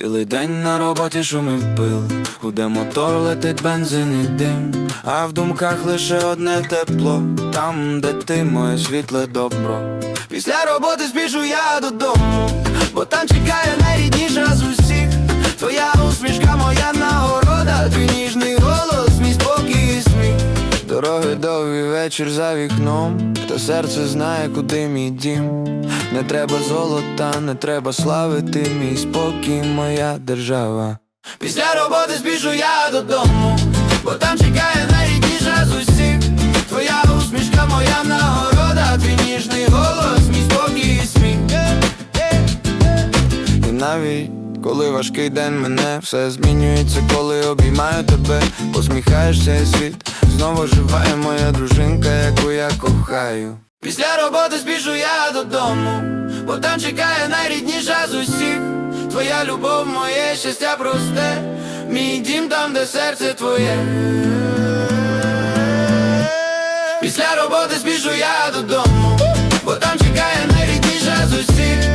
Цілий день на роботі шумив пил, гуде мотор летить бензин і дим, а в думках лише одне тепло, там, де ти, моє світле добро. Після роботи спішу я додому, бо там чекає Дороги довгі вечір за вікном, та серце знає, куди мій дім. Не треба золота, не треба слави, ти мій спокій, моя держава. Після роботи спішу я додому, бо там чекає найрідніша з усіх. Твоя усмішка, моя нагорода, твій ніжний голос, мій спокій і сміх. І навіть коли важкий день мене, все змінюється, коли обіймаю тебе, посміхаєшся світ. Знову живає моя дружинка, яку я кохаю. Після роботи спішу я додому, бо там чекає найрідніша з усіх. Твоя любов, моє щастя просте, мій дім там, де серце твоє. Після роботи спішу я додому, бо там чекає найрідніша з усіх.